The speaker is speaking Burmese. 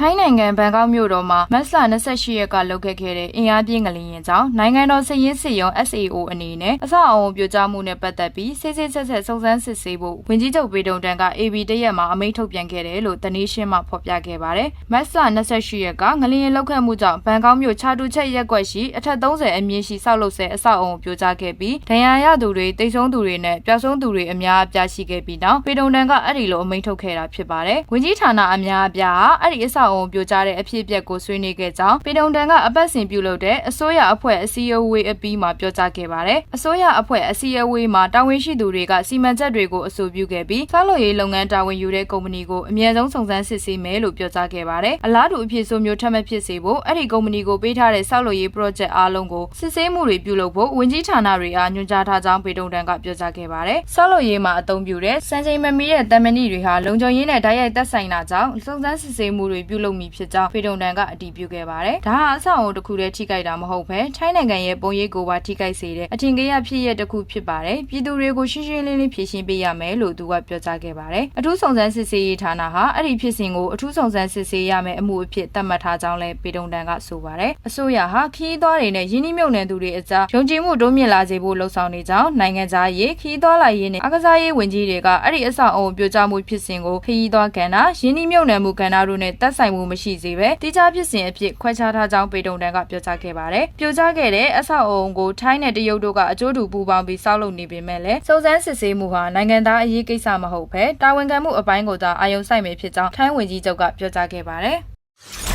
ထိုင်းနိုင်ငံဘန်ကောက်မြို့တော်မှာမတ်လ28ရက်ကလုပ်ခဲ့ခဲ့တဲ့အင်အားပြင်းငလျင်ကြောင့်နိုင်ငံတော်စည်ရင်းစစ်ရုံး SAO အနေနဲ့အဆောက်အအုံပြိုကျမှုနဲ့ပတ်သက်ပြီးစစ်စစ်ဆက်ဆက်စုံစမ်းစစ်ဆေးဖို့ဝင်ကြီးချုပ်ပေတုံတန်က AB တရက်မှာအမိန့်ထုတ်ပြန်ခဲ့တယ်လို့တနည်းရှင်းမှဖော်ပြခဲ့ပါတယ်။မတ်လ28ရက်ကငလျင်လောက်ခတ်မှုကြောင့်ဘန်ကောက်မြို့ချာတူချက်ရက်ကွက်ရှိအထက်30အမြင့်ရှိဆောက်လုပ်ဆဲအဆောက်အအုံပြိုကျခဲ့ပြီးဒဏ်ရာရသူတွေတိတ်ဆုံးသူတွေနဲ့ပျောက်ဆုံးသူတွေအများအပြားရှိခဲ့ပြီးနောက်ပေတုံတန်ကအဲ့ဒီလိုအမိန့်ထုတ်ခဲ့တာဖြစ်ပါတယ်။ဝင်ကြီးဌာနအများအပြားဟာအဲ့ဒီအဆောက်အအုံပြိုကျတဲ့အဖြစ်အပျက်ကိုဆွေးနွေးခဲ့ကြောင်းပေတုံတန်ကအပတ်စဉ်ပြုလုပ်တဲ့အစိုးရအဖွဲ့အစည်းအဝေးအပြီးမှာပြောကြားခဲ့ပါတယ်။အစိုးရအဖွဲ့အစည်းအဝေးမှာတာဝန်ရှိသူတွေကစီမံချက်တွေကိုအဆိုပြုခဲ့ပြီးဆောက်လုပ်ရေးလုပ်ငန်းတာဝန်ယူတဲ့ကုမ္ပဏီကိုအမြဲဆုံးစုံစမ်းစစ်ဆေးမယ်လို့ပြောကြားခဲ့ပါတယ်။အလားတူအဖြစ်ဆိုမျိုးထပ်မဖြစ်စေဖို့အဲ့ဒီကုမ္ပဏီကိုပေးထားတဲ့ဆောက်လုပ်ရေး project အားလုံးကိုစစ်ဆေးမှုတွေပြုလုပ်ဖို့ဝင်ကြီးဌာနတွေအားညွှန်ကြားထားကြောင်းပေတုံတန်ကပြောကြားခဲ့ပါတယ်။ဆောက်လုပ်ရေးမှာအသုံးပြုတဲ့စံချိန်မမီတဲ့တမဏိတွေဟာလုံခြုံရေးနဲ့ဓာတ်ရိုက်သက်ဆိုင်တာကြောင့်စုံစမ်းစစ်ဆေးမှုတွေပြုလုပ်မိဖြစ်ကြောင်းပေတုံတန်ကအတည်ပြုခဲ့ပါတယ်။ဒါဟာအဆောက်အအုံတစ်ခုတည်းထိခိုက်တာမဟုတ်ဘဲထိုင်းနိုင်ငံရဲ့ပုံရိပ်ကိုပါထိခိုက်စေတဲ့အထင်ကြီးရဖြစ်ရတစ်ခုဖြစ်ပါတယ်။ပြည်သူတွေကိုရှင်းရှင်းလင်းလင်းဖြေရှင်းပေးရမယ်လို့သူကပြောကြားခဲ့ပါတယ်။အထူးစုံစမ်းစစ်ဆေးရေးဌာနဟာအဲ့ဒီဖြစ်စဉ်ကိုအထူးစုံစမ်းစစ်ဆေးရမယ့်အမှုအဖြစ်သတ်မှတ်ထားကြောင်းလည်းပေတုံတန်ကဆိုပါတယ်။အစိုးရဟာခီးသွားတွေနဲ့ယင်းနှိမ့်မြုံနယ်သူတွေအကြားယုံကြည်မှုတိုးမြင့်လာစေဖို့လှုံ့ဆော်နေကြောင်းနိုင်ငံသားရေးခီးသွားလာရေးနဲ့အကစားရေးဝန်ကြီးတွေကအဲ့ဒီအဆောက်အအုံပြိုကျမှုဖြစ်စဉ်ကိုခီးသွားကဏ္ဍယင်းနှိမ့်မြုံနယ်မှုကဏ္ဍတို့နဲ့သက်ဆိုင်မှုမရှိစေဘဲတိကျဖြစ်စဉ်အဖြစ်ခွဲခြားထားကြောင်းပေတုံတန်ကပြောကြားခဲ့ပါတယ်။ပြိုကျခဲ့တဲ့အဆောက်အအုံကိုထိုင်းနဲ့တရုတ်တို့ကအကျိုးတူပူးပေါင်းပြီးဆောက်လုပ်နေပေမဲ့လည်းစုံစမ်းစစ်ဆေးမှုဟာနိုင်ငံသားအရေးကိစ္စမဟုတ်ဘဲတာဝန်ခံမှုအပိုင်းကိုသာအာရုံစိုက်မယ်ဖြစ်ကြောင်းထိုင်းဝန်ကြီးချုပ်ကပြောကြားခဲ့ပါတယ်။